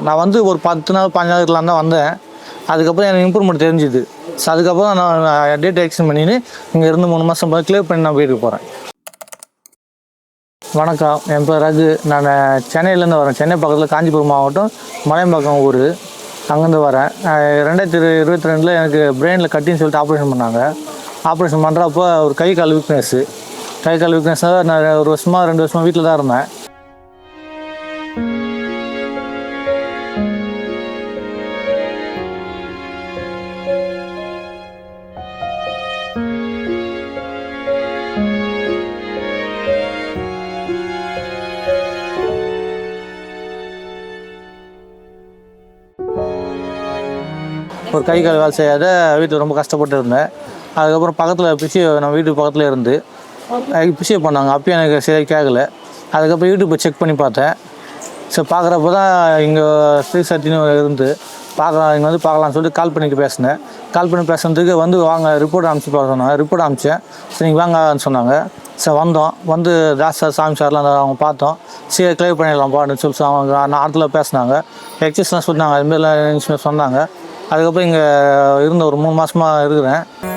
நான் வந்து ஒரு பத்து நாள் பதினஞ்சு நாளுக்குலாம் தான் வந்தேன். அதுக்கப்புறம் எனக்கு இம்ப்ரூவ்மெண்ட் தெரிஞ்சுது. ஸோ அதுக்கப்புறம் நான் டேட் எக்ஸ்டன் பண்ணின்னு இங்கே இருந்து மூணு மாதம் போய் கிளியர் பண்ணி நான் வீட்டுக்கு போகிறேன் வணக்கம். என் பேர் ரகு. நான் சென்னையிலேருந்து வரேன். சென்னை பக்கத்தில் காஞ்சிபுரம் மாவட்டம் மலையம்பாக்கம் ஊர். அங்கேருந்து வரேன். ரெண்டாயிரத்தி இரு- இருபத்தி ரெண்டில் எனக்கு பிரெயினில் கட்டின்னு சொல்லிட்டு ஆப்ரேஷன் பண்ணாங்க. ஆப்ரேஷன் பண்ணுறப்போ ஒரு கை கால் வீக்னஸ்ஸு கை கால் வீக்னஸ்ஸாக நான் ஒரு வருஷமாக ரெண்டு வருஷமாக வீட்டில் தான் இருந்தேன். ஒரு கை கால் வேலை செய்யாத வீட்டில் ரொம்ப கஷ்டப்பட்டு இருந்தேன் அதுக்கப்புறம் பக்கத்தில் பிசியை நம்ம வீட்டுக்கு பக்கத்தில் இருந்து பிசியை பண்ணாங்க. அப்பயும் எனக்கு சரியாக கேட்கல அதுக்கப்புறம் யூடியூப்பை செக் பண்ணி பார்த்தேன். சரி பார்க்குறப்ப தான் இங்கே ஸ்ரீ சத்தின்னு இருந்து பார்க்கலாம் இங்கே வந்து பார்க்கலாம்னு சொல்லிட்டு கால் பண்ணிட்டு பேசினேன். கால் பண்ணி பேசுனதுக்கு வந்து வாங்க ரிப்போர்ட் அனுப்பிச்சு சொன்னாங்க. ரிப்போர்ட் அனுப்பிச்சேன். சரி வாங்கன்னு சொன்னாங்க. சார் வந்தோம். வந்து தாஸ் சார் சாமி சார்லாம் அவங்க பார்த்தோம். சரி கிளியர் பண்ணிடலாம் பாடுன்னு சொல்லி அவங்க நான் இடத்துல பேசினாங்க. எக்ஸஸ்லாம் சொன்னாங்க. அதுமாரிலாம் சொன்னாங்க. அதுக்கப்புறம் இங்கே இருந்த ஒரு மூணு மாதமாக இருக்கிறேன்.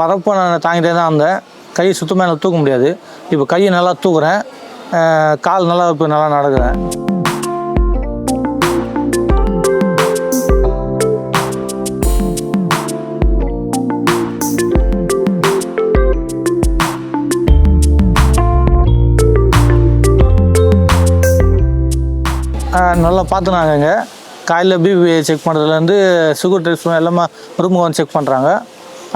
வரப்போ நான் தாங்கிட்டே தான் இருந்தேன். கை சுத்தமாக எனக்கு தூக்க முடியாது. இப்போ கையை நல்லா தூக்குறேன். கால் நல்லா இப்போ நல்லா நடக்கிறேன் நல்லா பார்த்துனாங்க இங்கே காலையில் பிபி செக் பண்ணுறதுலேருந்து சுகர் டெஸ்ட் எல்லாமே ரூமுக்கு வந்து செக் பண்ணுறாங்க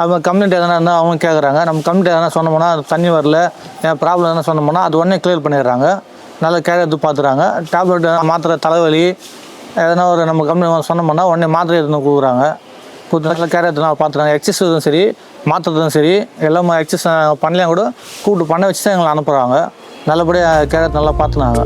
அவன் கம்ப்ளைண்ட் எதனா இருந்தால் அவங்க கேட்குறாங்க நம்ம கம்ப்ளைண்ட் எதனா சொன்னோம்னா தண்ணி வரல என் ப்ராப்ளம் எதனா சொன்னோம்னா அது உடனே கிளியர் பண்ணிடுறாங்க. நல்லா கேர் எடுத்து பார்த்துறாங்க டேப்லெட் மாத்திரை தலைவலி எதனா ஒரு நம்ம கம்ப்ளைண்ட் சொன்னோம்னா உடனே மாத்திரை எடுத்து கொடுக்குறாங்க. கொடுத்து நல்லா கேர் எடுத்து பார்த்துறாங்க எக்ஸசைஸும் சரி மாத்திரதும் சரி எல்லாமே எக்ஸசைஸ் பண்ணலையும் கூட கூப்பிட்டு பண்ண வச்சு தான் எங்களை அனுப்புகிறாங்க நல்லபடியாக கேர் நல்லா பார்த்துனாங்க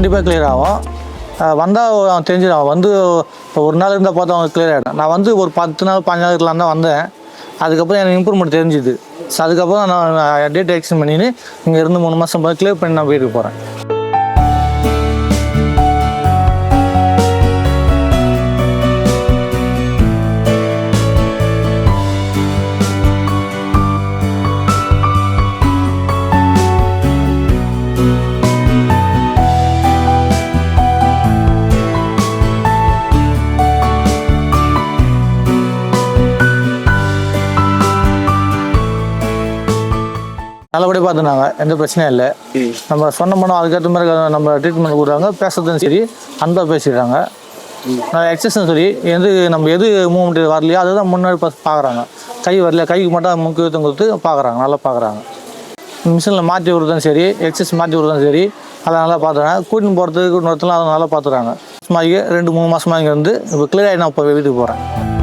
கண்டிப்பாக கிளியர் ஆகும். வந்தால் தெரிஞ்சிடும். வந்து இப்போ ஒரு நாள் இருந்தால் பார்த்தா அவன் கிளியர் ஆகிடும் நான் வந்து ஒரு பத்து நாள் பாஞ்சு நாள் இருக்கலாம் தான் வந்தேன். அதுக்கப்புறம் எனக்கு இம்ப்ரூவ்மெண்ட் தெரிஞ்சுது. ஸோ அதுக்கப்புறம் நான் டேட் எக்ஸ்டன் பண்ணின்னு இங்கே இருந்து மூணு மாதம் கிளியர் பண்ணி நான் போயிட்டு போகிறேன் நல்லபடியாக பார்த்துனாங்க. எந்த பிரச்சனையும் இல்லை. நம்ம சொன்னோம்னா அதுக்கேற்ற மாதிரி நம்ம ட்ரீட்மெண்ட் கொடுக்குறாங்க. பேசுறதும் சரி அன்பாக பேசிடுறாங்க நான் எக்ஸசைஸும் சரி. எது நம்ம எது மூவ்மெண்ட் வரலையோ அதுதான் முன்னாடி பார்த்து பார்க்குறாங்க. கை வரல கைக்கு மட்டும் முக்கியத்துவம் கொடுத்து பார்க்குறாங்க. நல்லா பார்க்குறாங்க. மிஷினில் மாற்றி விடுறதும் சரி எக்ஸசைஸ் மாற்றி விடுறதும் சரி அதை நல்லா பார்த்துறாங்க கூட்டின்னு போகிறதுக்கு இன்னொருத்தலாம் அதை நல்லா பார்த்துறாங்க மாதம் ரெண்டு மூணு மாதமாக இங்கே வந்து இப்போ கிளியர் ஆகி நான் இப்போ வீட்டுக்கு போகிறேன்